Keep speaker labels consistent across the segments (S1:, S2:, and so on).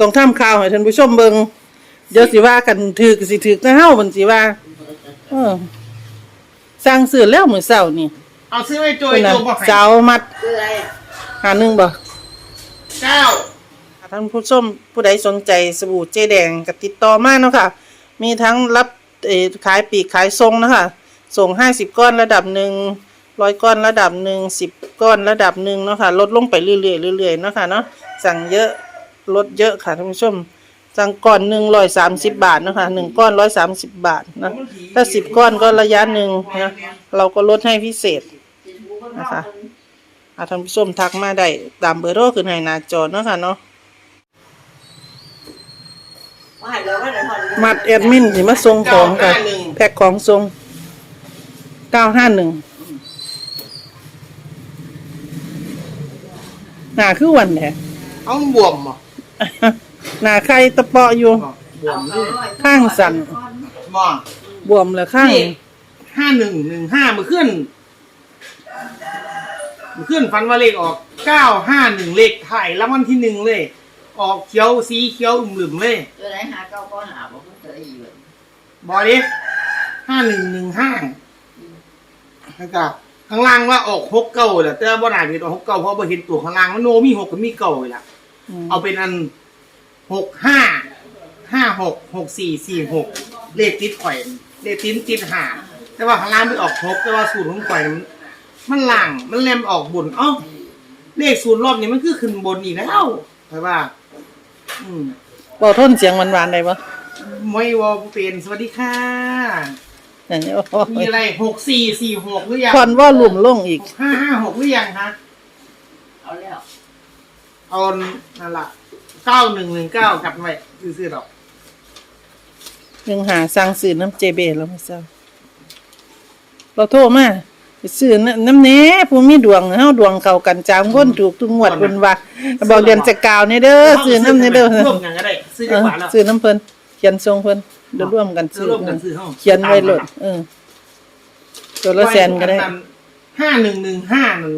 S1: ต้องทำข่าวให้ท่านผู้ชมเบิ่งเดี๋ยวสิว่ากันถือก็สิถือนะเฮามันสิว่า เออสร้างซื้อแล้วมื้อเช้านี่
S2: เอาซื้อไว้โจย
S1: เพิ่นน่ะ
S2: ตัวบ่ให้
S1: สาวมัด
S3: คืออะไรอะ
S1: หาหนึงบ่
S2: เก้า
S1: ท่านผู้ชมผู้ใดสนใจสบู่เจแดงก็ติดต่อมาเนาะค่ะมีทั้งรับเอ่อขายปลีกขายทรงเนาะคะส่งห้าสิบก้อนระดับหนึ่งร้อยก้อนระดับหนึ่งสิบก้อนระดับหนึ่งเนาะค่ะลดลงไปเรื่อยๆเรื่อยๆเนาะค่ะเนาะสั่งเยอะ ลดเยอะค่ะท่านผู้ชมสั่งก้อนหนึ่งร้อยสามสิบบาทเนาะค่ะหนึ่งก้อนร้อยสามสิบบาทนะถ้าสิบก้อนก็ระยะหนึ่งนะเราก็ลดให้พิเศษนะคะอาท่านผู้ชมทักมาได้ตามเบอร์โทรขึ้นให้หน้าจอเนาะค่ะเนาะ
S3: ว่าให้เราก็ได้พอดี
S1: มัดแอดมินสิมาส่งของกับแพ็คของส่งเก้าห้าหนึ่งหนาคือวันแหละ
S2: เอาบวมบ่
S1: หนาใครตะเปาะอยู่
S2: บวมดิ
S1: ข้างสั่น
S2: บ่
S1: บวมเลยข้าง
S2: นี่ ห้าหนึ่งหนึ่งห้ามือขึ้นมือขึ้นฟันว่าเลขออกเก้าห้าหนึ่งเลขไทยแล้ววันที่หนึ่งเลย ออกเขียวสีเขียวอุ่มหลึมเลย
S3: ตัวไหนหาเก้าก็หาบอกว่าจะได้อยู่
S2: บอดิห้าหนึ่งหนึ่งห้าแล้วก็ข้างล่างว่าออกหกเก้าแหละแต่ว่าบ่ได้เป็นออกหกเก้าเพราะบ่เห็นตัวข้างล่างมันโนมีหกกับมีเก้าเลยล่ะ เอาเป็นอันหกห้าห้าหกหกสี่สี่หกเลขติดข่อย เลขติดติดหาแต่ว่าข้างล่างไม่ออกหกแต่ว่าสูตรของข่อยมันมันล่างมันแลมออกบนเอ้าเลขศูนย์รอบนี้มันคือขึ้นบนอีกแล้วใช่ป่ะอืม
S1: บอกทนเสียงหวานๆได้ปะ
S2: ไม่วอเป็นสวัสดีค่ะ
S1: อย่างนี้โอ้
S2: มี
S1: ย
S2: อะไรหกสี่สี่หกหรือยัง
S1: ควันว่าลุ่มลงอีก
S2: ห้าห้าหกหรือยังคะ
S3: เอาแล้ว
S2: เอานั่นละเก้าหนึ่งหนึ่งเก้ากัดไว้ซื้อๆหรอก
S1: ยังหาสั่งซื้อน้ำเจเบแล้วไม่ทราบเราโทรมาไปซื้อน้ำน้ำเน้ผู้มีดวงเฮาดวงเข้ากันจางคนถูกทุกงวดเพิ่นว่าบอกเดือนจะกาวนี่เด้อซื้อน้ำนี่เด้อ
S2: ร่วมกันก็ได้ซื้อ
S1: เอ
S2: จัง
S1: อ
S2: หวะแล้ว
S1: ซื้อน้ำเพิ่นเขียนทรงเพิ่นเดี๋ยวร่วมกัน
S2: ซื้
S1: ซื้
S2: อ
S1: อ
S2: ร่วมกันซื้อห้อง
S1: เขียนไว้โลดเออตัวละแสนก็ได้
S2: ห้าหนึ่งหนึ่งห้านั่น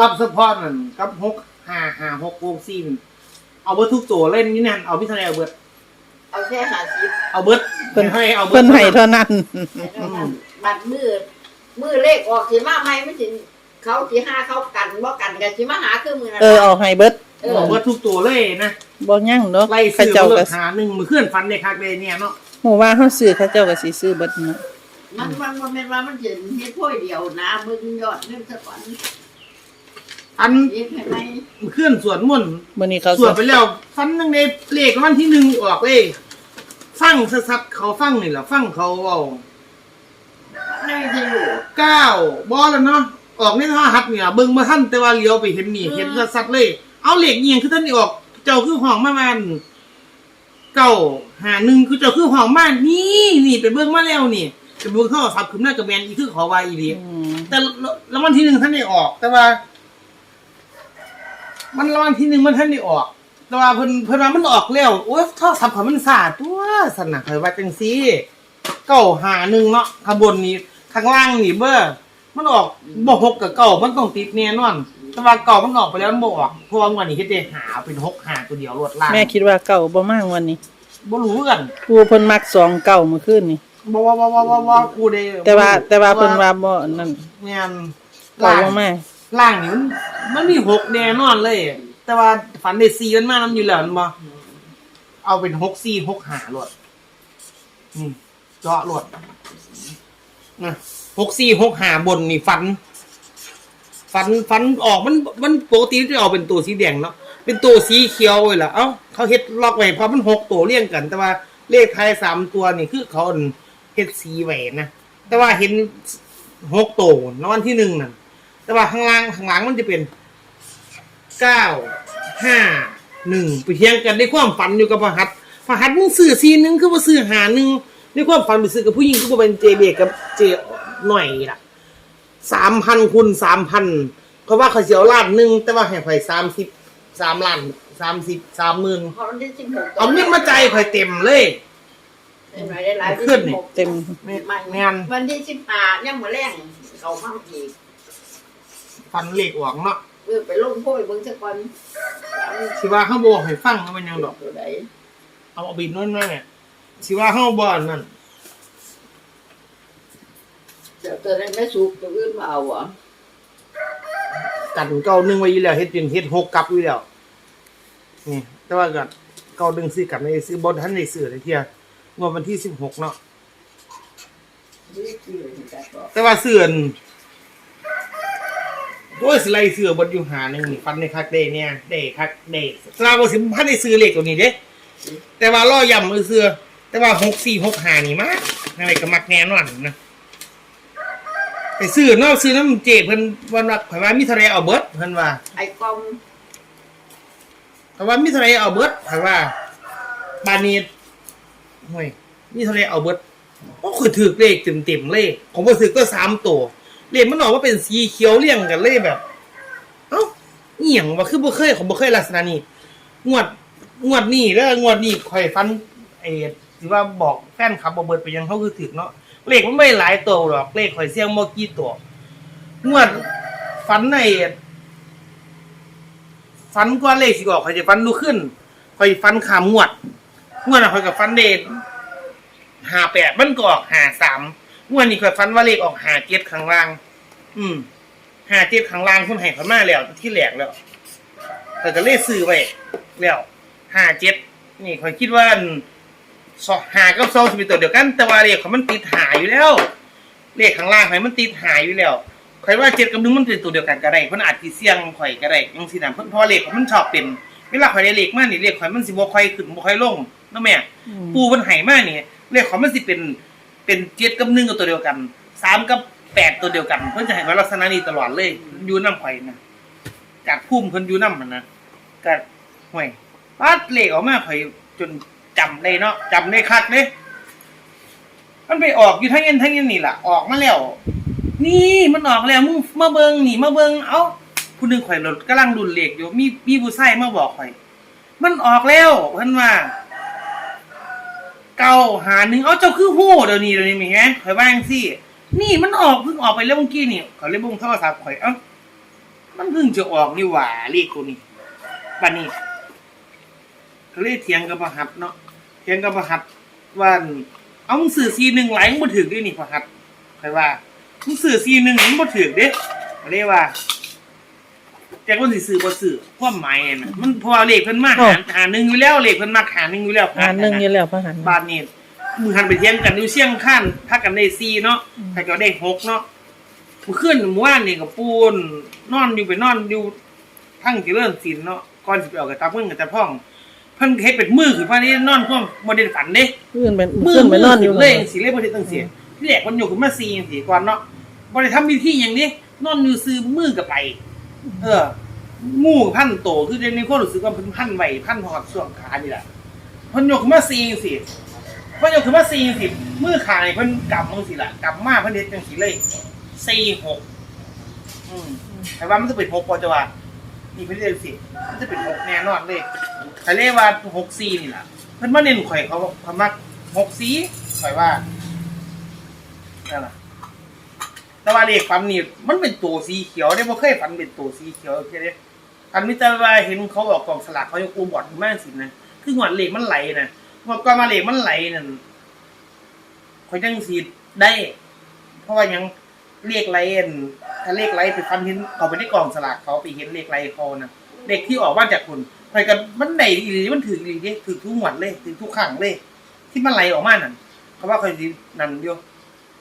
S2: รับเฉพาะนั่นกับหก ห้าห้าหกวงซีนเอาเบิร์ดทุกตัวเล่นนี่นั่นเอาพิธนาเอาเบิร์ด
S3: เอาแค่หาสิบ
S2: เอาเบิร์ด
S1: เพิ่น
S2: ให้เอาเบิร์ด
S1: เพิ่นให้เท่านั้น
S3: บัตรมือมือเลขออกสีมาไม่ไม่ถึงเขาสีห้าเขากันบ่กันกันสีมาหาคือมือนั้น
S1: เออเอาให้เบิด
S3: เออ
S2: เอาเบิร์ดทุกตัวเลยนะ
S1: บ่ยั่งเนาะ
S2: ไล่
S1: เขา
S2: ซื้อ
S1: เจ้า
S2: เบิ
S1: ก็
S2: ร์ดหาหนึ่งมือเคลื่อนฟันในคักเลยเนี่ยเนาะ
S1: ฮู้ว่าเฮาซื้อเขาเจ้าก็สิซื้อเบิดเนาะ
S3: มันมันมันเป็นว่ามันจะเฮ็ดพ่อยเดียวนะมึงยอดเงินสะก่อน
S2: อัน
S3: เฮ็ดให้ไหม
S2: มือเคลื่อนสวนมนต์
S1: มื้อนี้เขา
S2: สวนไปแล้วฟันหนึ่งในเลขวันที่หนึ่งออกเลยฟังสัดๆเขาฟังนี่แหละฟังเขาเอา
S3: ไม่จะอยู่
S2: เก้าบอแล้วเนาะออกในท่าหัดเนี่ยเบิ่งมาท่านแต่ว่าเลี้ยวไปเห็นนี่เห็นสัดๆเลย เอาเหล็กเงียงคือท่านนี่ออก เจ้าคือห้องมามันเก้าหาหนึ่งคือเจ้าคือห้องมานี่นี่ไปเบิ่งมาแล้วนี่ไปเบิ่งเข้าสับขึ้นหน้ากระแมนอีกคือขอวายอีเดีย
S1: อืม
S2: แต่แล้ววันที่หนึ่งท่านได้ออก แต่ว่า มันรางวัลที่หนึ่งมันท่านได้ออก แต่ว่าเพิ่นเพิ่นว่ามันออกแล้วโอ้ยท่อสับเขามันสาดตัวสนะเคยว่าจังซี่เก้าหาหนึ่งเนาะข้างบนนี้ข้างล่างนี่เบอร์มันออกบ่หกกับเก้ามันต้องติดแน่นอน แต่ว่าเก้ามันออกไปแล้วมันบ่ออกเพราะว่าวันนี้เฮ็ดได้หาเป็นหกหาตัวเดียวรวดล่าง
S1: แม่คิดว่าเก่าบ่มากวันนี้
S2: บ่รู้กัน
S1: กูเพิ่นมักสองเก่าเมื่อคืนนี่
S2: บ่ว่าว่าว่าว่าว่ากูได้
S1: แต่ว่าแต่ว่าเพิ่นว่าบ่นั่น
S2: แม่น
S1: เก่า
S2: ล่าง
S1: บ่มาก
S2: ล่างนี่มันมันมีหกแน่นอนเลย แต่ว่าฝันได้สี่มันมากน้ำอยู่แล้วมันบ่เอาเป็นหกสี่หกหาหลดอืมเจาะหลดนะหกสี่หกหาบนนี่ฟันฟันฟันออกมันมันปกติจะออกเป็นตัวสีแดงเนาะเป็นตัวสีเขียวเลยล่ะเอ้าเขาเฮ็ดล็อกไว้เพราะมันหกตัวเรียงกัน แต่ว่าเลขท้ายสามตัวนี่คือเขาเฮ็ดสีไว้นะแต่ว่าเห็นหกตัวนวันที่หนึ่งน่ะ แต่ว่าข้างล่างข้างหลังมันจะเป็นเก้าห้าหนึ่งไปเทียงกันในความฝันอยู่กับพระหัตถ์พระหัตถ์มึงซื้อซีหนึงคือว่าซื้อหาหนึ่งในความฝันไปซื้อกับผู้หญิงคือว่าเป็นเจเบกกับเจหน่อยล่ะสามพันคูณสามพันเพราะว่าเขาเสียวล้านหนึ่งแต่ว่าให้ข่อยสามสิบสามล้านสามสิบสามหมื่น
S3: พอวันที่สิบหก
S2: เอาเงินมาใจายข่อยเต็มเลย
S3: เป็นไรได้หลายที่
S2: ขึ้น
S3: สิบ
S2: นี่
S3: หก
S1: เต็ม
S2: ไม่
S3: ไม่
S2: แม่น
S3: วันที่สิบห้ายังมาแรงเขามาอีก
S2: ฟันเหล็กออกเนาะ
S3: วออไปลงโพยเบิ่งซะก่อน
S2: สิว่าเขาบอกให้ฟังเขาเป็นหยังดอก
S3: ตัวใด
S2: เอาเอาบินนั่นมาเนี่ยสิว่าเขาบอกนั่น
S3: เดี๋ยวตัวนั้นไม่สุกตัวอื่นมาเอาเหรอ
S2: กันเก้าหนึ่งไว้อยู่แล้วเฮ็ดเป็นเฮ็ดหกกลับอยู่แล้วนี่ แต่ว่ากันเก้าหนึ่งซื้อกลับในซื้อบนท่านในซื้อเลยเที่ยงวดวันที่สิบหกเนาะ
S3: นี่คือจัดบอก
S2: แต่ว่าเสื่อน โอ้ยสไลด์เสือบนอยู่หาหนึ่งนี่ฟันในคักเดเนี่ยเดคักเดสลาบสิมพันในซื้อเลขตัวนี้เด้แต่ว่าล่อย่ำมือเสือแต่ว่าหกสี่หกหานี่มากอะไรก็มักแน่นอนนะไปซื้อนอกซื้อน้ำเจเพิ่นวันว่าเพิ่นว่ามีเทะเลเอาเบิดเพิ่นว่า
S3: ไอ้กอม
S2: เพิ่นว่ามีเทะเลเอาเบิดเพิ่นว่าบานีห่วยมีเทะเลเอาเบิดโอ้คือถือเลขเต็มๆเลยผมบ่ถือก็สามตัว เลขมันออกว่าเป็นสีเขียวเรียงกันเลยแบบ เอ้าเอียงว่าคือบ่เคยผมบ่เคยลักษณะนี้งวดงวดนี้แล้วงวดนี้ข่อยฟันไอ้ที่ว่าบอกแฟนคลับบ่เบิดไปยังเขาคือถึกเนาะเลขมันไม่หลายตัวหรอกเลขข่อยเสี่ยงบ่กี่ตัวงวดฟันในฟันกว่าเลขสิออกข่อยจะฟันดูขึ้นข่อยฟันขามงวดงวดน่ะข่อยกับฟันเดทหาแปดมันก็ออกหาสาม วดนี้ข่อยฟันว่าเลขออกหาเจ็ดข้างล่าง อืมหาเจ็ดข้างล่างคุณให้เขามาแล้วที่แหลกแล้วแต่ก็เลขซื้อไว้แล้วห้าเจ็ดนี่ข่อยคิดว่าสองหากับสองจะเป็นตัวเดียวกัน แต่ว่าเลขของมันติดหาอยู่แล้ว เลขข้างล่างข่อยมันติดหาอยู่แล้วข่อยว่าเจ็ดกับหนึ่งมันเป็นตัวเดียวกันก็ได้เพิ่นอาจสิเสี่ยงข่อยก็ได้ยังสินะเพิ่นเพอเลขของมันชอบเป็นเวลาข่อยได้เลขมานี่เลขข่อยมันสิบ่ค่อยขึ้นบ่ค่อยลงเนาะแม่ ปูเพิ่นให้มานี่เลขของมันสิเป็น เป็นเจ็ดกับหนึ่งกับตัวเดียวกันสามกับแปดตัวเดียวกัน เพิ่นจะให้ข่อยลักษณะนี้ตลอดเลยอยู่นำข่อยนะจากพุ่มเพิ่นอยู่นำมันนะก็ห่วยปาดเลขออกมาข่อยจนจำได้เนาะจำได้คักเด้มันไปออกอยู่ทั้งเงินทั้งเงินนี่แหละออกมาแล้ว นี่มันออกแล้วมึงมาเบิงนี่มาเบิงเอ้าผู้หนึงข่อยรถกำลังดุนเลขอยู่มีมีผู้ชายมาบอกข่อย มันออกแล้วเพิ่นว่า เก้าหาหนึ่งเอาเจ้าคือโหเดี๋ยวนี้เดี๋ยวนี้มีไงข่อยว่าจังซี่ นี่มันออกเพิ่งออกไปแล้วเมื่อกี้นี่ข่อยเลยเบุ้งโทรศัพท์ข่อยเอ้ามันเพิ่งจะออกนี่หว่าเลขตัวนี้บัดนี้ก็เลยเถียงกับพระหัตถ์เนาะเถียงกับพระหัตถ์ว่าเอามึงสื่อซีหนึ่งไหลมึงบ่ถือด้วยนี่พระหัตถ์ใครว่ามึงสื่อซีหนึ่งมึงบ่ถือเด้ก็เลยว่า แจ็คว่าสิซื้อบ่ซื้อความหมายน่ะมันเพอเลขเพิ่นมาหาหาหนึ่งอยู่แล้วเลขเพิ่นมาหาหนึ่งอยู่แล้ว
S1: หาหนึ่งอยู่แล้วพระหัน
S2: บาทนี่มึงหันไปเถียงกันอยู่เชียงข้านถ้ากันได้ซีเนาะถ้าก็ได้หกเนาะมึงขึ้นเมื่อวานนี่กับปูนนอนอยู่ไปนอนอยู่ทั้งเจริญศิลป์เนาะก่อนสิไปเอากับตาเพิ่งกับตาพ่องเพิ่นเฮ็ดเป็นมือขึ้นมานี่นอนพวกบ่ได้ฝันเด้
S1: เพื่อนเป็น
S2: มือ
S1: เพื่อนไปนอนอยู่
S2: เลยสิเลยบ่ได้ตั้งเสียที่แรกมันอยู่ขึ้นมา4จังซี่ก่อนเนาะบ่ได้ทำพิธีหยังนี้นอนอยู่ซื้อมือกับไป เออหมู่พันโตคือในความรู้สึกว่าเพิ่นพันไหวพันหอดช่วงขานี่แหละเพิ่นยกขึ้นมา4จังซี่เพิ่นยกขึ้นมา4จังซี่มือขานี่เพิ่นกำจังซี่ล่ะกำมาเพิ่นเฮ็ดจังซี่เลย4 6อืมแต่ว่ามันจะเป็น6บ่จะว่านี่เพิ่นเรียกสิมันจะเป็น6แน่นอนเลยทะเลว่าหกซีนี่แหละเพิ่นมาเน้นข่อยเขาเขามักหกซีข่อยว่านั่นแหละ แต่ว่าเลขฟันนี่มันเป็นตัวสีเขียวได้บ่เคยฟันเป็นตัวสีเขียวแค่นี้ฟันมิตรว่าเห็นเขาออกกองสลากเขายังอูบอดมากสินะคือหวดเลขมันไหลนะพอก่อนมาเลขมันไหลนั่นข่อยจังสีได้ เพราะว่ายังเลขไหลอันถ้าเลขไหลไปฟันเห็นเขาไปในกล่องสลากเขาไปเห็นเลขไหลเขานะเลขที่ออกมานจากคุณไปกันมันไหนอีหลีมันถืออีหลีเด้ถือทุกหมวดเลยถือทุกขังเลย ที่มันไหลออกมานั่นเขาว่าคอยสินั่นอยู่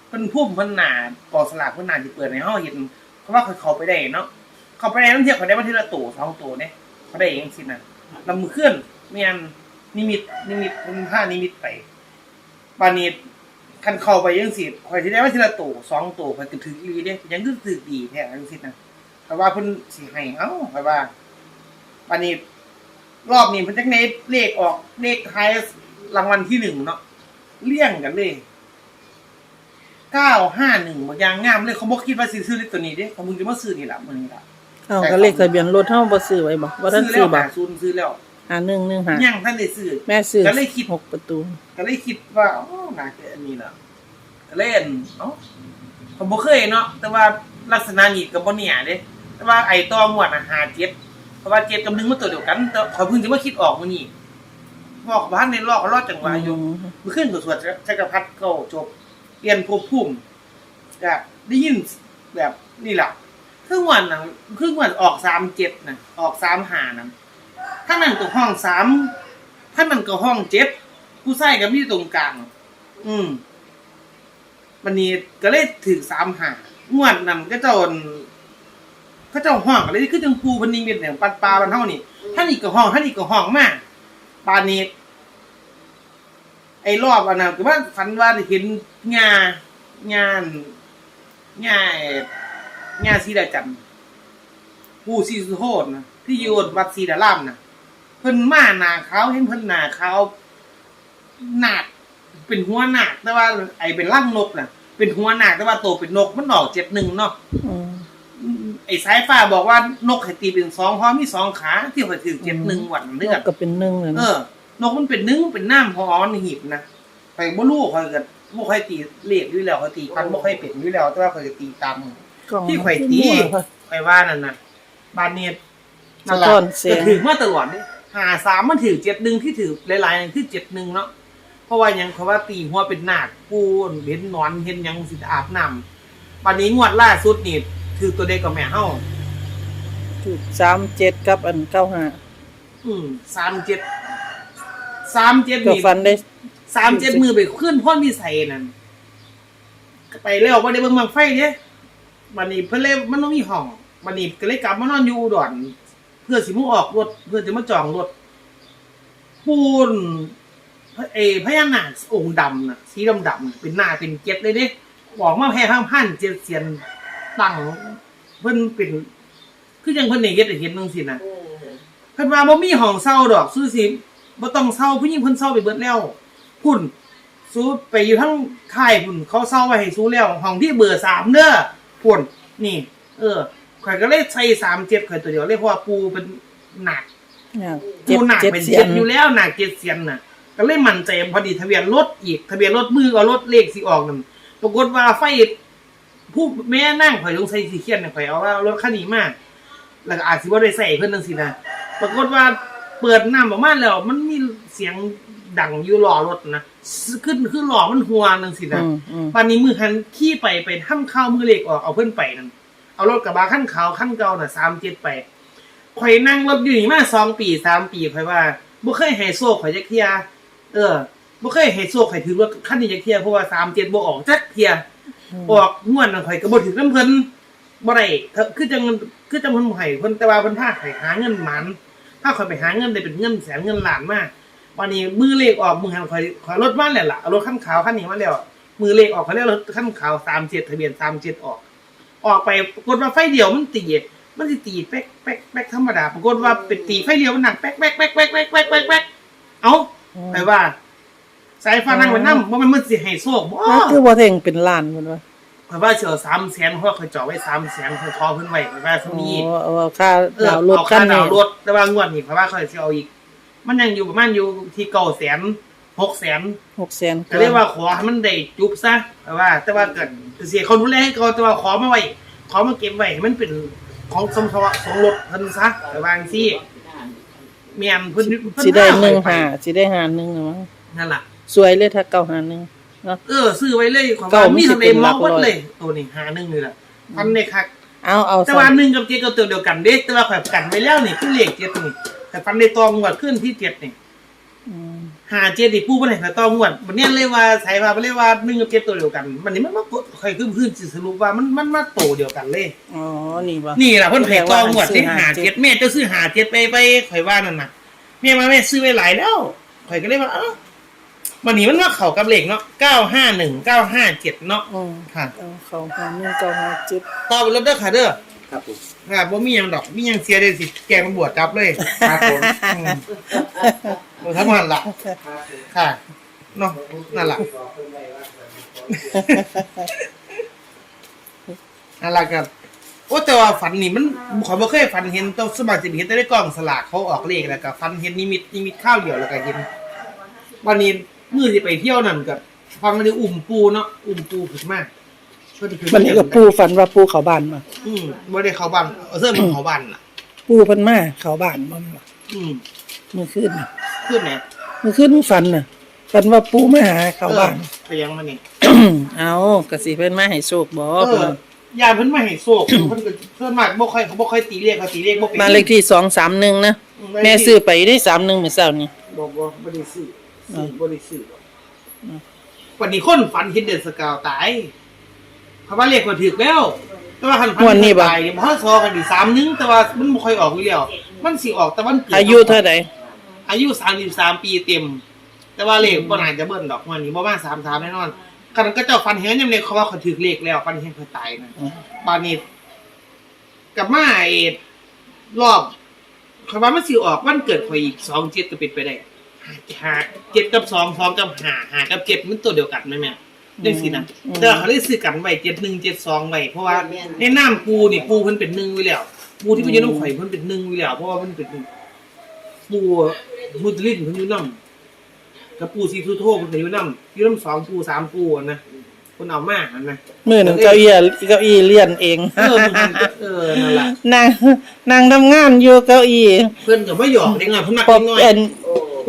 S2: เพิ่นพุ่มเพิ่นหนากองสลากเพิ่นหนาที่เปิดในห้องเห็นเขาว่าคอยเขาไปได้เนาะเขาไปได้ต้องเทียบเขาได้มาทีละตัวสองตัวเนี่ยเขาได้เองสินะลำมือเคลื่อนเมียนนิมิตนิมิตเพิ่นผ้านิมิตไปบานี้คันเข้าไปยังสิคอยสิได้มาทีละตัวสองตัวคอยถืออีลีเด้ยังคือถือดีแท้จังซี่นะแต่ว่าเพิ่นสิให้เอ้าไปว่าวันนี้รอบนี้เพิ่นจักเนตเลขออกเลขท้ายรางวัลที่หนึ่งเนาะเลี่ยงกันเลย เก้าห้าหนึ่งบางอย่างงามเลยเขาบอกคิดว่าสิซื้อเลขตัวนี้เด้เขามึงจะมาซื้อนี่ละมึงนี่ละ
S1: เอาก็เลขทะเบียนรถเฮาบ่ซื้อไว้บ่ว่าท่าน
S2: ซื้
S1: ซื้
S2: อ
S1: อ
S2: แล้ว
S1: บ่
S2: หาซูนซื้อแล้ว
S1: หาหนึ่งหนึ่งหา
S2: ยังท่านได้ซื้อ
S1: แม่ซื้อ
S2: ก็เลยคิด
S1: หกประตู
S2: ก็เลยคิดว่าอ๋อน่าจะอันนี้ละก็เล่นเนาะผมบ่เคยเนาะแต่ว่าลักษณะนี้ก็บ่เนี่ยเด้แต่ว่าไอ้ตัวหมวดอะหาเจ็ดเพราะว่าเจ็ดกับหนึ่งมันตัวเดียวกันแต่ขอยเพิ่งจะมาคิดออกมื้อนี้บอกบ้านในลอกรอดจังหวะอยู่มื่อขึ้นสวดจักรพรรดิก็จบ เรียนภพภูมิก็ได้ยินแบบนี่แหละครึ่งวันนะครึ่งวันออกสามเจ็ดนะออกสามหานะถ้านั่นก็ห้องสามถ้ามันก็ห้องเจ็ดผู้ใส่กับพี่ตรงกลาง อืมวันนี้ก็เลยถือสามหางวดนั่นก็จ้าก็เจ้าห้องอะไรที่คือจังปูพันนิมิตเนี่ยปันปลาบันเท่านี่ท่านอีกก็ห้องท่านอีกก็ห้องมากปานนี้ ไอ้รอบอันนั้นคือว่าฝันว่าได้เห็นงางานงาไอ้งาสีดาจันทร์ผู้ซีสุโทษนะที่อยู่วัดศรีดารามนะเพิ่นมาหนาขาวเห็นเพิ่นหนาขาวหนาดเป็นหัวหนาดแต่ว่า ไอ้เป็นร่างนกน่ะเป็นหัวหนาดแต่ว่าโตเป็นนกมันออกเจ็ดหนึ่งเนาะ
S1: อืม
S2: ไอ้สายฟ้าบอกว่านกให้ตีเป็นสองเพราะมีสองขาที่ข่อยถือเจ็ดหนึ่งวันเดือน
S1: ก็เป็นหนึ่งเลย
S2: เอ
S1: นะ
S2: อ นกมันเป็นนึ่งเป็นน้ำพอมันหีบนะไปบ่รู้เขาเกิดบ่ค่อยตีเลขอยู่แล้วเขาตีพันบ่ค่อยเป็นอยู่แล้ว แต่ว่าเขาจะตีตาม
S1: กล่อง
S2: ที่ข่อยตี
S1: มั่วค่ะ
S2: ไปว่านั่นน่ะบานเนียนั่นแหละ
S1: สะท้อนเสียง
S2: ก็ถือมาตลอดนี่หาสามมันถือเจ็ดหนึ่งที่ถือหลายๆอย่างที่เจ็ดหนึ่งเนาะเพราะว่าหยังเพราะว่าตีหัวเป็นนาคปูนเห็นหนอนเห็นหยังสิอาบน้ำวันนี้งวดล่าสุดนี่ถือตัวเด็กกับแม่เฮา
S1: ถูกสามเจ็ดกับอันเก้าห้า
S2: อืมสามเจ็ด สามเจ็ด
S1: ก็
S2: นี่
S1: ฟันได้
S2: สามเจ็ดมือไปขึ้นพ่นพิสัยนั่นก็ไปแล้วว่าได้เบิ่งบังไฟเด้บันนี้เพิ่นเลยมันต้องมีห้องบันนี้ก็เลยกลับมานอนอยู่อุดอน เพื่อสิมาออกรถเพื่อจะมาจองรถปูนเอพญานาคองค์ดำน่ะสีดำดำๆเป็นหน้าเป็นเจ็ดเลยเด้บอกมาแพ้พังพันเจ็ดเสียนตั้งเพิ่นเป็นคือจังเพิ่นนี่เฮ็ดให้เห็นจังซี่นะ
S3: โอ้
S2: เพิ่นว่าบ่มีห้องเช่าดอกสู้สิ บ่ต้องเช่าผู้หญิงเพิ่นเช่าไปเบิดแล้วพุ่นสู้ไปอยู่ทั้งค่ายพุ่นเขาเช่าไว้ให้สู้แล้วห้องที่เบอร์สามเด้อพุ่นนี่ เออข่อยก็เลยใช้สามเจ็ดข่อยตัวเดียวเลยเพราะว่าปูเป็นหนัก
S1: เนี่ย
S2: ปูหนัก
S1: เจ็ด
S2: เป็น
S1: เสีย
S2: เจ็
S1: น
S2: ดอยู่แล้วหนักเจ็ดเสียนน่ะ ก็เลยมั่นใจพอดีทะเบียนรถอีกทะเบียนรถมือก็รถเลขสิออกนั่นปรากฏว่าไฟผู้แม่นั่งข่อยลงใส่สีเขียนน่ะข่อยเอาว่ารถคันนี้มาแล้วก็อาจสิว่าได้ใส่เพิ่นจังซี่นะปรากฏว่า เปิดน้ำออกมาแล้ว มันมีเสียงดังอยู่หล่อรถนะขึ้นคือหล่อมันหัวจังซี่นะ
S1: อืมอืม
S2: ปานนี้มือหันขี่ไปไปทำข้าวมือเล็กออกเอาเพิ่นไปนั่นเอารถกระบะขั้นขาวขั้นเก่าน่ะ37ไปข่อยนั่งรถอยู่นี่มาสองปีสามปีข่อยว่าบ่เคยให้โซ่ข่อยจักเที่ยเออบ่เคยให้โซ่ข่อยถือรถคันนี้จักเที่ยเพราะว่า37บ่ออกจักเที่ยออกม่วนนั่นข่อยก็บ่ถึงน้ำเพิ่นบ่ได้เถอะคือจังคือจังเพิ่นบ่ให้เพิ่นแต่ว่าเพิ่นพาข่อยหาเงินหมัน พาข่อยไปหาเงินได้เป็นเงินแสนเงินล้านมาวันนี้มือเลขออกมือหันข่อยข่อยรถมาแล้วล่ะเอารถคันขาวคันนี้มาแล้วมือเลขออกเขาเรียกรถคันขาว37ทะเบียน37ออก ออกไปปรากฏว่าไฟเดียวมันตีมันสิตีแป๊กแป๊กแป๊กธรรมดาปรากฏว่าเป็นตีไฟเดียวมันหนักแป๊กแป๊กแป๊กแป๊กแป๊กแป๊กแป๊กแป๊กเอ้าไปว่า สายฟ้านั่งไว้นำบ่แมันมันสิให้โชคบ่
S1: นั่นคือบ่เท่งเป็นล้านเพิ่นว่า
S2: เพราะว่าเชียวสามแสนเพราะเขาเจาะไว้สามแสนเขาทอขึ้นไว้เพราะว่าเขามี
S1: โอ้เอาเอาค่า
S2: เออ
S1: ดาวรถ
S2: เอา
S1: คั
S2: ค่านดา
S1: นี้
S2: วรถแต่ว่างวดนี้เพราะว่าเขาจะเอาอีก มันยังอยู่ประมาณอยู่ที่เก้าแสนหกแสน
S1: หกแสน
S2: ก็เรียกว่าขอให้มันได้จุบซะแต่ว่า แต่ว่าเกิดเสียเขาดูแลให้เขาแต่ว่าขอมาไว้ขอมาเก็บไว้ให้มันเป็นของสมทวะของรถเพิ่นซะแต่ว่าจังซี่เมียนเพิ่นเพิ่น
S1: สิได้หนึ่ง
S2: พา
S1: หาสิได้หาหนึ่งอะมั้ง
S2: นั่นล่ะ
S1: สวยเลยถ้าเก้าหาหนึ่ง เนาะ
S2: เออ ซื้อไว้เลยขอ
S1: เก้า
S2: ว่า
S1: มี
S2: มี
S1: สิ
S2: ทะเล
S1: เป็น
S2: ม
S1: หลั
S2: อกงวัด
S1: ร้อย
S2: เลยตัวนี้หาหนึ่งนี่แหละพันในคัก
S1: เอาเอา
S2: แต่
S1: ซะ
S2: ว่าหนึ่งกับเจ็ดก็ตัวเดียวกันเด็กแต่ว่าข่อยกันไปแล้วนี่คือเลขเจ็ดนี่แต่ฟันในตองวดขึ้นที่เจ็ดนี่
S1: อืม
S2: หาเจ็ดนี่ปูบ่ได้แต่ตองวดวันนี้เลยว่าสายว่าบ่เลยว่าหนึ่งกับเจ็ดตัวเดียวกันมันนี่มันมากดข่อยคือพื้นสิสรุปว่ามันมันมาโตเดียวกันเลย
S1: อ๋อนี่บ่
S2: นี่ล่ะเพิ่นแผกตองวดที่
S1: ซื้อ
S2: หา
S1: หา
S2: เจ็ดแม่จะซื้อหาเจ็ดไปไปข่อยว่านั่นน่ะแม่มาแม่ซื้อไว้หลายแล้วข่อยก็เลยว่าเอ้า วันนี้มันมาเข้ากับเลขเนาะ951 957เนาะ
S1: อืม
S2: ค่ะ
S1: เอาเขาหาหนึ่งเก้าหาเจ็ด
S2: ต่อไปรถเด้อค่ะเด้อ
S4: ครับผม
S2: ครับบ่มีหยังดอกมีหยังเสียได้สิแกงตำรวจจับเลย
S4: ครับผม
S2: อืมโอ้ทั้งวันละค่ะเนาะนั่นล่ะนั่นล่ะครับโอ้แต่ว่าฝันนี่มันขอยบ่เคยฝันเห็นตัวสมัครสิเห็นแต่ในกล้องสลากเขาออกเลขแล้วก็ฝันเห็นนิมิตนิมิตข้าวเดียวแล้วก็เห็นวันนี้ มื้อสิไปเที่ยวนั่นก็ฟังมันได้อุ้มปูเนาะอุ้มปูขึ้นมาเพิ่นคือ
S1: วันนี้ก็ปูฝันว่าปูเขาบ้านมา
S2: อืมบ่ได้เข้าบ้านเอาเสื้อมันเข้าบ้านล่ะ
S1: ปูเพิ่นมาเขาบ้านมาบ่
S2: อืม
S1: เมื่อคืนน่ะ
S2: ขึ้นไหน
S1: เมื่อคืนฝันน่ะฝันว่าปูมาหาเขาบ้าน
S2: ไปยังมานี่
S1: เอากสิเพิ่นมาให้โชคบ่
S2: เออยาเพิ่นมาให้โชคเพิ่นก็เพิ่นมากบ่ค่อยเขาบ่ค่อยตีเลขเขาตีเลขบ่เป็น
S1: มานเลขที่231นะ แม่ซื้อไปได้31มื้อเช้านี่
S2: บ่บ่บ่ได้ซื้อ ซื้อบ่ได้ซื้อหรอกวันนี้คนฝันเห็นเดือนสกาวตายเขาว่าเลขก็ถูกแล้ว แต่ว่าคันฝันเห็นตายนี่บ่ทันซอกันดิ31แต่ว่ามันบ่ค่อยออกอยู่แล้วมันสิออกแต่วันเกิด
S1: อายุเท่าใด
S2: อายุ33ปีเต็ม แต่ว่าเลขบ่น่าจะเบิ่นดอกวันนี้บ่มา33แน่นอนคันก็เจ้าฟันเห็นยามใดเขาว่าเขาถูกเลขแล้วฟันเห็นเขาตายนะบานนี้กับมาไอ้รอบคำว่ามันสิออกวันเกิดข่อยอีกสองเจ็ดก็เป็นไปได้ หาเจ็ดกับสองสองกับหาหากับเจ็ดมันตัวเดียวกันไหมแม่ได้สินะแต่ว่าเขาได้ซื้อกันไว้เจ็ดหนึ่งเจ็ดสองไว้เพราะว่าในน้ำปูนี่ปูเพิ่นเป็นหนึ่งไว้แล้วปูที่เพิ่นอยู่น้ำข่อยเพิ่นเป็นหนึ่งไว้แล้วเพราะว่ามันเป็นปูมุตลินเพิ่นอยู่น้ำกับปูซีทูโทเพิ่นก็อยู่น้ำอยู่น้ำสองปูสามปูอะนะเพิ่นเอามาอันนะ
S1: มื้อนั้นเก้าอี้เก้าอี้เลี่ยนเอง
S2: เออมันเออนั่นแหละ
S1: นางนางทำงานอยู่เก้าอี้
S2: เพื่อนก็ไม่หยอกเด็กน้อยเพิ่นมัก
S1: ปอ
S2: เด็
S1: บ
S2: กน้อย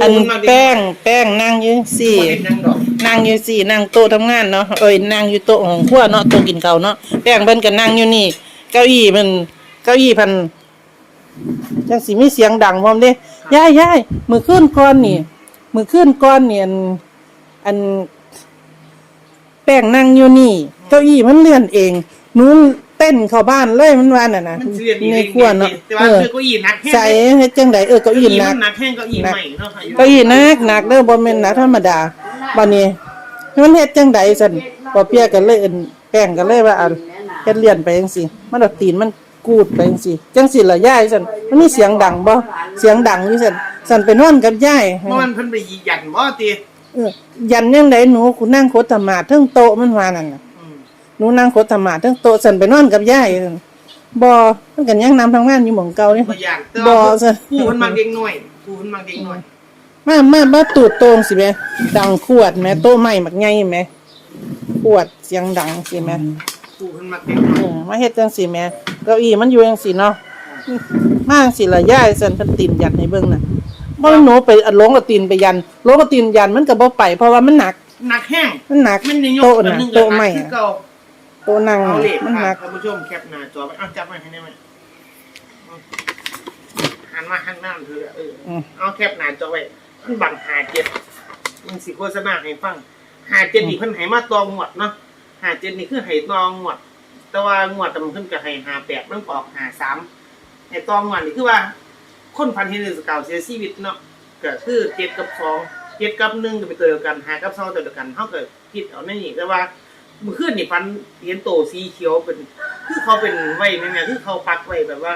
S1: อัน
S3: โอ้
S1: อันแป้งแป้งนั่งอยู่สี่
S2: บ่เห็นหยังดอก
S1: นั่งอยู่สี่นั่งโต๊ะทำงานเนาะเอ้ยนั่งอยู่โต๊ะของครัวเนาะโต๊ะกินข้าวเนาะแป้งเพิ่นก็นั่งอยู่นี่ เก้าอี้มันเก้าอี้พันจังสิมีเสียงดังพร้อมเด้ยายยายมื้อคืนก่อนนี่มื้อคืนก่อนนี่อันอัน แป้งนั่งอยู่นี่ เก้าอี้มันเลื่อนเองหนู เต้นเข้าบ้านเลยมันว่าน่ะนะ
S2: มันสิเรียนอีก
S1: ในครัวเนาะ
S2: แต่
S1: เอ
S2: ว่า
S1: อ
S2: คือเก้าอี้หนักแห้ง
S1: ใส่เฮ็ดจังไดเออเก้าอี้หนัก
S2: มันหนักแห้งเก้าอี้ใหม่เนาะค่ะ
S1: เก้าอี้หนักหนักเด้อบ่แม่นหนักธรรมดาบัดนี้มันเฮ็ดจังไดซั่นบ่เปียกันเลยเอิ้นแป้งกันเลยว่าอันเฮ็ดเลียนไปจังซี่มันเอาตีนมันกูดไปจังซี่จังซี่ล่ะยายซั่นมันมีเสียงดังบ่เสียงดังอยู่ซั่นซั่นไปนอนกับยาย
S2: เมื่อมันเพิ่นไปยีหยันบ่ติ
S1: เออยันยังไดหนูกูนั่งโคตรธรรมาเทั้งโต๊ะมันว่านั่นน่ะ
S2: อืม
S1: หนูนั่งโคตรธรรมาเทั้งโต๊ะซั่นไปนอนกับยายซั่นบ่มันกันยังนำทำงานอยู่หม่องเก่านี่
S2: บ่หยันแต่
S1: บ่
S2: ว่า
S1: ซะ
S2: ผู้เพิ่นมักเด็กน้อยผู้เพิ่นมักเด็กน้อย
S1: มามามาตูดโตงสิแม่ดังขวดแม่โตใหม่มักใหญ่แม่ขวดเสียงดังสิแม่
S2: ผู้เพิ่นมักเด็กน้อย
S1: เออมาเฮ็ดจังสิแม่เก้าอี้มันอยู่จังสิเนาะมาจังสิละยายซั่นเพิ่นตีนยันให้เบิ่งน่ะบ่หนูไปอัดลงกับตีนไปยันลงกับตีนยันมันก็บ่ไปเพราะว่ามันหนัก
S2: หนักแห้ง
S1: มันหนัก
S2: มันยังยก
S1: โต๊ะ
S2: อัน
S1: น่ะ
S2: นึง
S1: โต๊ะ
S2: ก็ห
S1: ให
S2: นั
S1: ม่
S2: กคือ
S1: อะ
S2: เก่า
S1: โต๊ะนั่ง
S2: เอาเลข
S1: มันห
S2: ค่ะ
S1: นัก
S2: ท่านผู้ชมแคปหน้าจอไว้เอาจับไว้ให้ได้ไหมหันมาหันหน้าเธอเออ
S1: อืม
S2: เอาแคปหน้าจอไว้มันบังหาเจ็ดมันสิโฆษณาให้ฟังหาเจ็ดนี่เพิ่นให้มาตองหวดเนาะหาเจ็ดนี่คือให้ตองหวด แต่ว่างวดแต่มันขึ้นกับให้หาแปดมันก็ออกหาสามให้ตองหวดนี่คือว่า คนพันเฮนเดสกาวเสียชีวิตเนาะก็คือเจ็ดกับสองเจ็ดกับหนึ่งก็เป็นตัวเดียวกันหากับสองตัวเดียวกันเท่ากับผิดเอาในนี่แต่ว่าเมื่อคืนนี่ฟันเห็นโตสีเขียวเป็น คือเขาเป็นไว้แม่ๆคือเขาปักไว้แบบว่า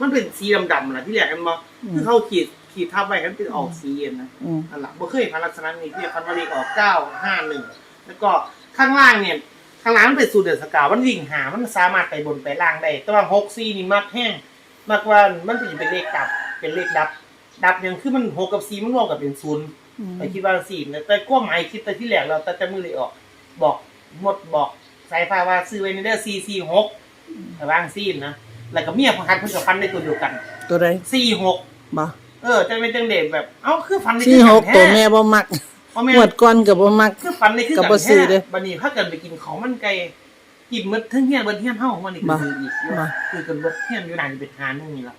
S2: มันเป็นสีดำๆนะที่แรกกันบอกคือเขาขีดขีดทับไว้ให้มันเป็นออกสีเย็นนะ
S1: อืม
S2: นั่นแหละบ่เคยพันลักษณะนี้ที่พันวลีออกเก้าห้าหนึ่งแล้วก็ข้างล่างเนี่ยข้างล่างมันเป็นสูตรเดือดสกาวมันวิ่งหามันสามารถไปบนไปล่างได้แต่ว่าหกซีนี่มักแห้งมากกว่ามันเป็นเลขดับ เป็นเลขดับ ดับยังคือมันหกกับซีมันรวมกับเป็นศูนย์
S1: อืม
S2: ไปคิดว่าสี่นะแต่ก็หมายคิดแต่ที่แรกเราแต่จะมือเลยออก บอก หมดบอกสายฟ้าว่าซื้อไว้ในเด้อซีซีหกแต่ว่างซีนนะแล้วก็เมียพันพันเพิ่นกับฟันในตัวเดียวกัน
S1: ตัวใด
S2: ซีหก
S1: บ่
S2: เออจังเป็นจังเด็แบบเอ้าคือฟันใน
S1: สี่หกตัวแม่บ่มัก
S2: พ่อแม่
S1: งวดก่อนก็บ่มัก
S2: คือฟันในคือ
S1: กั
S2: กับน
S1: บ่ซื้อเด้
S2: บัดนี้ถ้าเกิดไปกินของมันไก่กินหมดทั้งเฮียนเบิดเฮียนเฮาของมันนี่
S1: บ่
S2: คืออีก
S1: บ่
S2: คือกันเบิดเฮียนอยู่ไหนจะเป็นหาหนึงนี่ล่ะ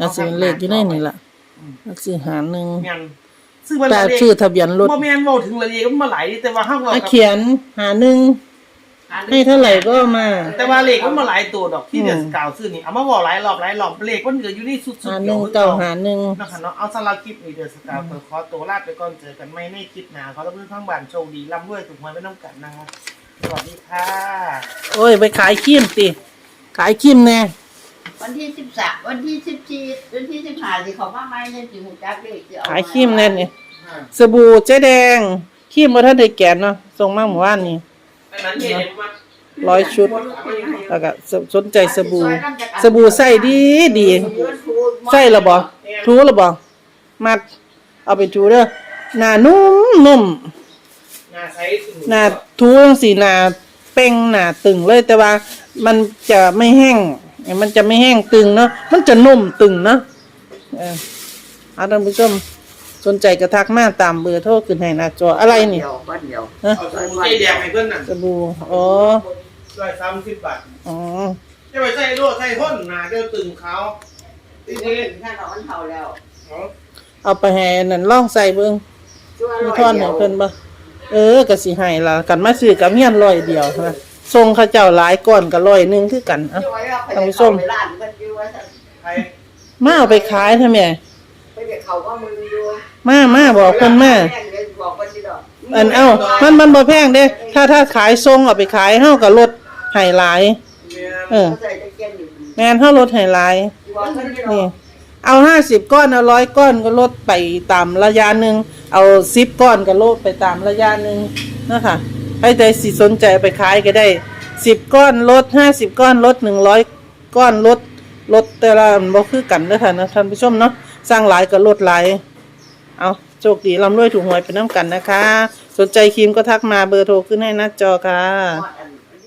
S1: อาสิเป็นเลขอยู่ในนี่ล่ะลักสิหาหนึง
S2: แม่น ซื้อบ่
S1: แต่
S2: ละเลข
S1: ชื่อทะเบียนรถ
S2: บ่แม่นเว้าถึงละเลขมันมาหลายแต่ว่าเฮาเว้า
S1: อะ
S2: กับ
S1: เขียนหาหนึงให้เท่าไหร่ก็มา
S2: แต่ว่าเลขมันมาหลายตัวดอกที่
S1: อืม
S2: เดือนกล่าวซื้อนี่เอามาบอกหลายรอบหลายรอบเลขมันเหลืออยู่ในสุดๆ
S1: หาห
S2: เดี
S1: นึ่
S2: ย
S1: ง
S2: ว
S1: เก้าหาหนึ่ง
S2: นะคะเนาะเอาสำหรับคลิปนี้เดือนสกาวเปิดขอตัวลาไปก่อนเจอกันไม่ในคลิปหน้าขอรับเพื่อนทั้งบ้านโชคดีร่ำรวยถูกหวยไม่ต้องกันนะครับสวัสดีค่ะ
S1: โอ้ย ไปขายครีมติ ขายครีมแน่
S3: วันที่สิบสามวันที่สิบสี่วันที่สิบห้าสิเขามาไม่เนี่ยสิหูจักเลยสิเอ
S1: ขายครีมแน่นี่สบู่เจ๊แดงครีมบ่ทันได้แกะเนาะส่งมาเมื่อวานนี้
S2: อันนั้นเห็นว่า
S1: ร้อยชุด แล้วก็สสนใจสบู่สบู่ใส่ดีดีใส่และบ่ถูและบ่มัด เอาไปถูเด้อหน้านุ่มนุ่ม
S2: งาใช้สมุน
S1: หน้าถูจังซี่หน้าเป้งหนาตึงเลยแต่ว่ามันจะไม่แห้ง มันจะไม่แห้งตึงเนาะมันจะนุ่มตึงเนาะเออเอาท่านผู้ชมสนใจกระทักมาตามเบอร์โทรขึ้นให้หน้าจออะไรนี่
S3: เดียวก้อนเดียว
S1: ฮะ
S2: เอาสบู่เจ๊แดงให้เพื่อนน่ะ
S1: สบู่อ๋อ
S2: ร้อยสามสิบบาท
S1: อ๋อ
S2: จะไปใส่ด้วยใส่พ่นหนาเดี๋ยวตึงเขาที
S3: นี่
S2: นี้
S3: ถ้าเรามันเท่าแล้ว
S2: เอา
S1: เอาไปให้นั่นลองใส่เบิ่ง
S3: ชั่ว
S1: มี
S3: ร้อย
S1: ทอน
S3: เดี
S1: ให้
S3: ยว
S1: เพิ่นบ่เออก็สิให้ล่ะกันมาซื้อกับเฮียนร้อยเดียวนะ ทรงเขาเจ้าหลายก้อนก็ร้อยหนึงคือกันอะ
S3: ชั่วร้อย
S1: ท่านผู้ชม
S3: ไปร้านกันอยู่ว่าซั่น
S2: ใคร
S1: มาเอาไปขายทำไม
S3: ไปเด็กเขาว่ามึงอยู่
S1: มามาบอกเพิ่นมา
S3: แม่งเลยบอกว่าสิดอก
S1: อันเอ้ามันมันบ่แพงเด้ ถ้าถ้าขายทรงเอาไปขายเฮาก็ลดให้หลาย
S2: เมีย
S1: เออ
S3: เขาใส่ตะเกียงอยู่
S1: แม่นเฮาลดให้หลาย
S3: บอกว่าสิดอ
S1: นี่
S3: ก
S1: เอา50ก้อนเอา100ก้อนก็ลดไปตามระยะหนึงเอา10ก้อนก็ลดไปตามระยะหนึงนะคะ ให้ใจสิสนใจไปขายก็ได้สิบก้อนลดห้าสิบก้อนลดหนึ่งร้อยก้อนลดลดแต่ละมันบ่คือกันเด้อค่ะนะท่านผู้ชมเนาะสร้างหลายก็ลดหลายเอาโชคดีร่ำรวยถูกหวยไปน้ำกันนะคะ สนใจครีมก็ทักมาเบอร์โทรขึ้นให้หน้าจอค่ะ
S3: หมดอะ